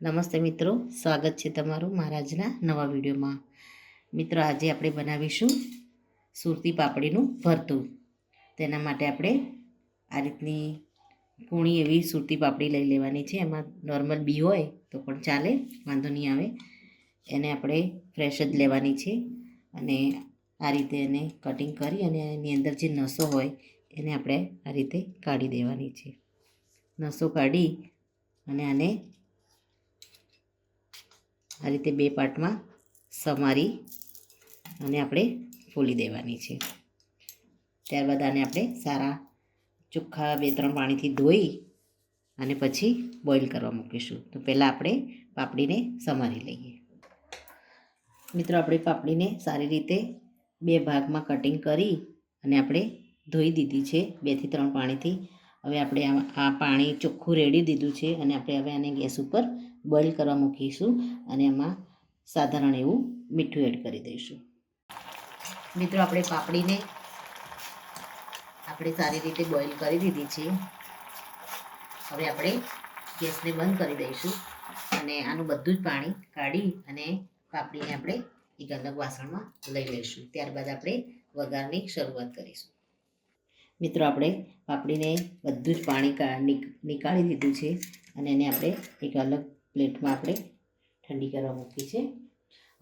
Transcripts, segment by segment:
નમસ્તે મિત્રો, સ્વાગત છે તમારું મહારાજના નવા વિડીયોમાં. મિત્રો, આજે આપણે બનાવીશું સુરતી પાપડીનું ભરતું. તેના માટે આપણે આ રીતની કૂણી એવી સુરતી પાપડી લઈ લેવાની છે. એમાં નોર્મલ બી હોય તો પણ ચાલે, વાંધો નહીં આવે. એને આપણે ફ્રેશ જ લેવાની છે અને આ રીતે એને કટિંગ કરી અને એની અંદર જે નસો હોય એને આપણે આ રીતે કાઢી દેવાની છે. નસો કાઢી અને આને આ રીતે બે પાર્ટમાં સમારી અને આપણે ફોલી દેવાની છે. ત્યારબાદ આને આપણે સારા ચોખ્ખા બે ત્રણ પાણીથી ધોઈ અને પછી બોઇલ કરવા મૂકીશું. તો પહેલાં આપણે પાપડીને સમારી લઈએ. મિત્રો, આપણે પાપડીને સારી રીતે બે ભાગમાં કટિંગ કરી અને આપણે ધોઈ દીધી છે બેથી ત્રણ પાણીથી. હવે આપણે આ પાણી ચોખ્ખું રેડી દીધું છે અને આપણે હવે આને ગેસ ઉપર બોઇલ કરવા મૂકીશું અને એમાં સાધારણ એવું મીઠું એડ કરી દઈશું. મિત્રો, આપણે પાપડીને આપણે સારી રીતે બોઇલ કરી દીધી છે. હવે આપણે ગેસને બંધ કરી દઈશું અને આનું બધું જ પાણી કાઢી અને પાપડીને આપણે એક અલગ વાસણમાં લઈ લઈશું. ત્યારબાદ આપણે વઘારની શરૂઆત કરીશું. મિત્રો, આપણે પાપડીને બધું જ પાણી નીકાળી દીધું છે અને એને આપણે એક અલગ પ્લેટમાં આપણે ઠંડી કરવા મૂકી છે.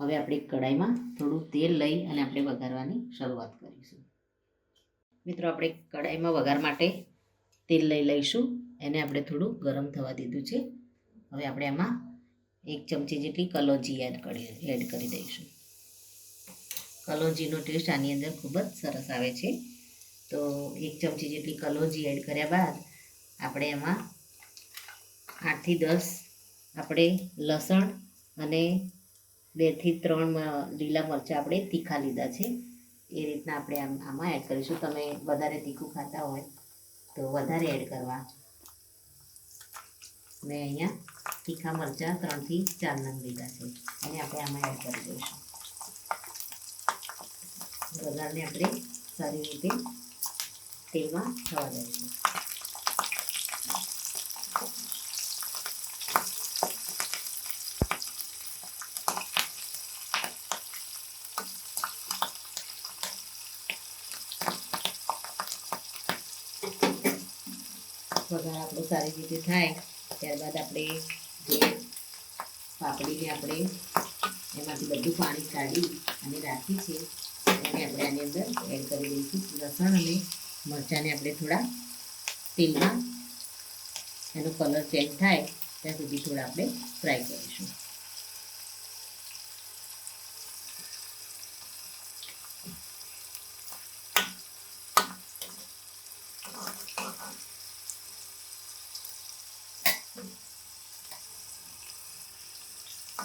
હવે આપણે કઢાઈમાં થોડું તેલ લઈ અને આપણે વઘારવાની શરૂઆત કરીશું. મિત્રો, આપણે કડાઈમાં વઘાર માટે તેલ લઈ લઈશું. એને આપણે થોડું ગરમ થવા દીધું છે. હવે આપણે એમાં એક ચમચી જેટલી કલોજી એડ કરી એડ કરી દઈશું. કલોજીનો ટેસ્ટ આની અંદર ખૂબ જ સરસ આવે છે. તો એક ચમચી જેટલી કલોજી એડ કર્યા બાદ આપણે એમાં આઠથી દસ આપણે લસણ અને બેથી ત્રણ લીલા મરચાં આપણે તીખા લીધા છે. એ રીતના આપણે આમ, આમાં એડ કરીશું. તમે વધારે તીખું ખાતા હોય તો વધારે એડ કરવા. મેં અહીંયા તીખા મરચાં ત્રણથી ચાર નંગ લીધા છે. અને આપણે આમાં એડ કરી દઈશું. વઘારને આપણે સારી રીતે તેલમાં થવા દઈશું. વઘાર આપણો સારી રીતે થાય, ત્યારબાદ આપણે જે પાપડીને આપણે એમાંથી બધું પાણી કાઢી અને રાખી છે, એને આપણે આની અંદર એડ કરી દઈશું. લસણ અને મરચાંને આપણે થોડા તેલમાં એનો કલર ચેન્જ થાય, ત્યાં સુધી થોડા આપણે ફ્રાય કરીશું.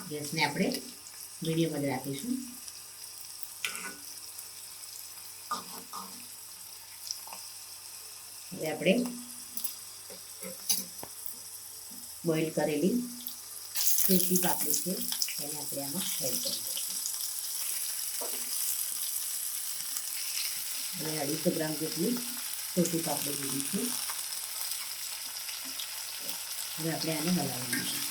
ગેસને આપણે મીડિયમ જ રાખીશું. હવે આપણે બોઇલ કરેલી સૂકી પાપડી છે, એને આપણે આમાં એડ કરી દઈશું. અને અઢીસો ગ્રામ જેટલી સૂકી પાપડી લીધી છે. હવે આપણે આને હલાવી દઈશું.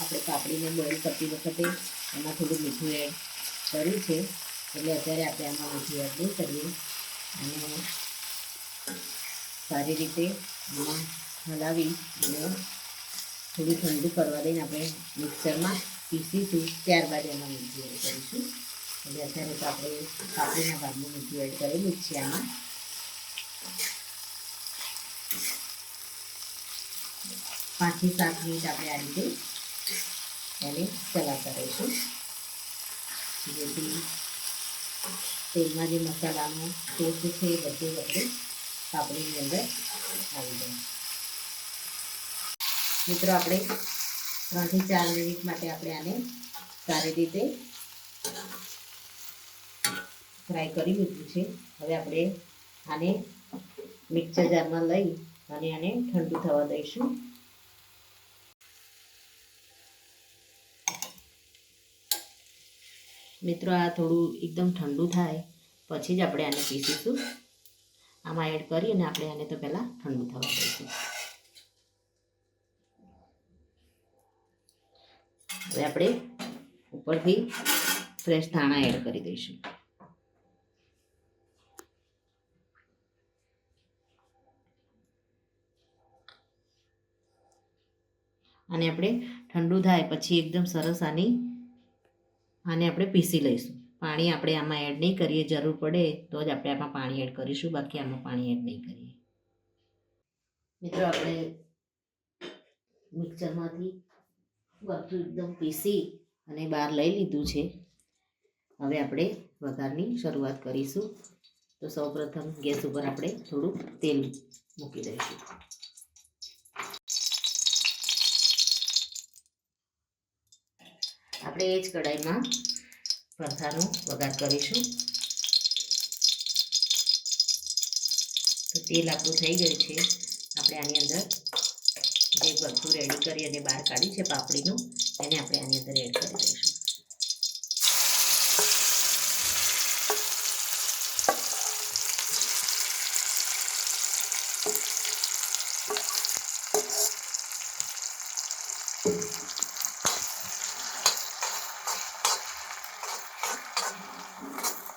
આપણે પાપડીને બોઇલ કરતી વખતે એમાં થોડું મીઠું એડ કર્યું છે. એટલે અત્યારે આપણે આમાં મીઠું એડ નહીં કરીએ. અને સારી રીતે આમાં હલાવી અને થોડું ઠંડુ કરવા દઈને આપણે મિક્સરમાં પીસીશું. ત્યારબાદ એમાં મીઠું એડ કરીશું. એટલે અત્યારે તો આપણે પાપડીના ભાગનું મીઠું એડ કરેલું જ છે આમાં. પાંચથી સાત મિનિટ આપણે આ રીતે એને ચલાવતા રહીશું જેથી તેલમાં જે મસાલાનો ટેસ્ટ છે એ બધું બધું કાપડીની અંદર આવી જાય. મિત્રો, આપણે ત્રણથી ચાર મિનિટ માટે આપણે આને સારી રીતે ફ્રાય કરી લીધું છે. હવે આપણે આને મિક્સર જારમાં લઈ અને આને ઠંડુ થવા દઈશું. મિત્રો, આ થોડું એકદમ ઠંડુ થાય. પછી જ આપણે આને પીસીશું. આમાં એડ કરી અને આપણે આને તો પહેલાં ઠંડુ થવા દઈશું. હવે આપણે ઉપરથી ફ્રેશ ધાણા એડ કરી દઈશું. અને આપણે ઠંડુ થાય પછી એકદમ સરસ આની આને આપણે પીસી લઈશું. પાણી આપણે આમાં એડ નહીં કરીએ, જરૂર પડે તો જ આપણે આમાં પાણી એડ કરીશું, બાકી આમાં પાણી એડ નહીં કરીએ. મિત્રો, આપણે મિક્સરમાંથી બધું એકદમ પીસી અને બહાર લઈ લીધું છે. હવે આપણે વઘારની શરૂઆત કરીશું. તો સૌપ્રથમ ગેસ ઉપર આપણે થોડું તેલ મૂકી દઈશું. આપણે એ જ કઢાઈમાં ભરથાનો વઘાર કરીશું. તો તેલ આપણું થઈ ગયું છે. આપણે આની અંદર જે ભરથું રેડી કરી અને બહાર કાઢ્યું છે પાપડીનું, એને આપણે આની અંદર એડ કરી દઈશું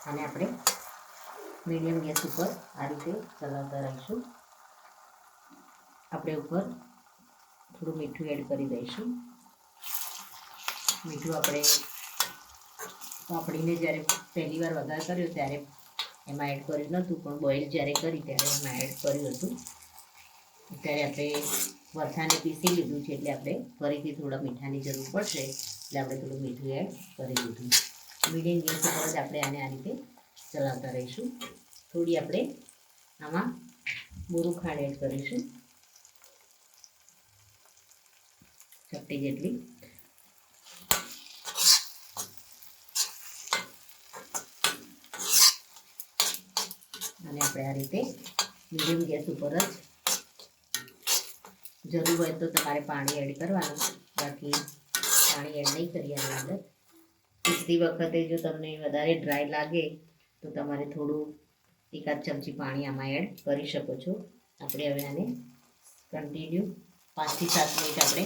અને આપણે મીડિયમ ગેસ ઉપર આ રીતે ચલાવતા રહીશું. આપણે ઉપર થોડું મીઠું એડ કરી દઈશું. મીઠું આપણે પાપડીને જ્યારે પહેલી વાર વઘાર કર્યો ત્યારે એમાં એડ કર્યું નહોતું, પણ બોઇલ જ્યારે કરી ત્યારે એમાં એડ કર્યું હતું. ત્યારે આપણે વરસાને પીસી લીધું છે એટલે આપણે ફરીથી થોડા મીઠાની જરૂર પડશે એટલે આપણે થોડું મીઠું એડ કરી દીધું. મીડિયમ ગેસ ઉપર જ આપણે આને આ રીતે ચલાવતા રહીશું. થોડી આપણે આમાં બુરું ખાંડ એડ કરીશું. ચપટી જેટલી. અને આપણે આ રીતે મીડિયમ ગેસ ઉપર જ જરૂર હોય તો તમારે પાણી એડ કરવાનું. બાકી પાણી એડ નહીં કરીએ આની અંદર. પીસતી વખતે જો તમને વધારે ડ્રાય લાગે તો તમારે થોડું એકાદ ચમચી પાણી આમાં એડ કરી શકો છો. આપણે હવે આને કન્ટિન્યુ પાંચથી સાત મિનિટ આપણે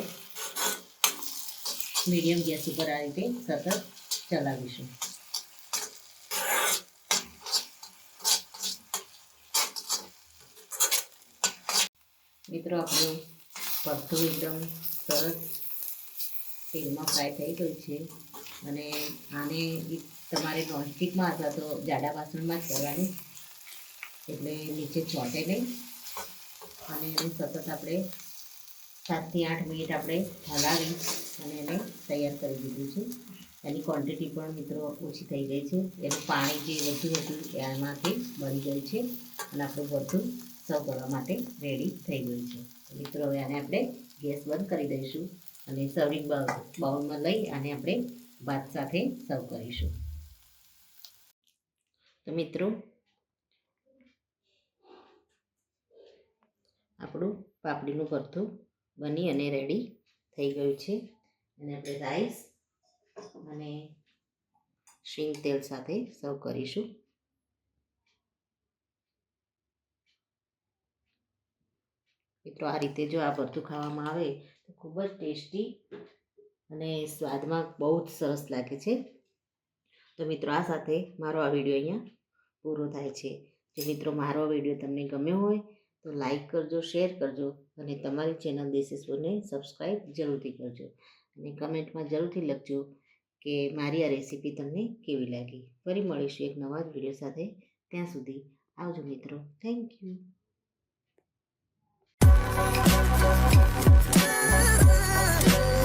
મીડિયમ ગેસ ઉપર આ રીતે સતત ચલાવીશું. મિત્રો, આપણું ભરથું એકદમ સરસ તેલમાં ફ્રાય થઈ ગયું છે અને આને તમારે નોનસ્ટિકમાં અથવા તો જાડા વાસણમાં જ કરવાની એટલે નીચે ચોંટે નહીં. અને એને સતત આપણે સાતથી આઠ મિનિટ આપણે હલાવી અને એને તૈયાર કરી દીધું છે. એની ક્વોન્ટિટી પણ મિત્રો ઓછી થઈ ગઈ છે. એનું પાણી જે વધુ હતું એમાંથી બળી ગયું છે અને આપણું બધું સર્વ કરવા માટે રેડી થઈ ગયું છે. મિત્રો હવે આને આપણે ગેસ બંધ કરી દઈશું અને સર્વિંગ બાઉલમાં લઈ અને આપણે ભાત સાથે સર્વ કરીશું. તો મિત્રો આપણું પાપડીનું ભરથું બની અને રેડી થઈ ગયું છે. અને આપણે રાઈસ અને શીંગ તેલ સાથે સર્વ કરીશું. મિત્રો, આ રીતે જો આ ભરથું ખાવામાં આવે તો ખૂબ જ ટેસ્ટી અને સ્વાદમાં બહુ જ સરસ લાગે છે. તો મિત્રો, આ સાથે મારો આ વીડિયો અહીંયા પૂરો થાય છે. જો મિત્રો, મારો વીડિયો તમને ગમ્યો હોય તો લાઇક કરજો શેર કરજો અને તમારી ચેનલ દેશેશ્વરને સબસ્ક્રાઈબ જરૂરથી કરજો. અને કમેન્ટમાં જરૂરથી લખજો કે મારી આ રેસીપી તમને કેવી લાગી. ફરી મળીશું એક નવા જ વીડિયો સાથે. ત્યાં સુધી આવજો મિત્રો. Thank you Thank you.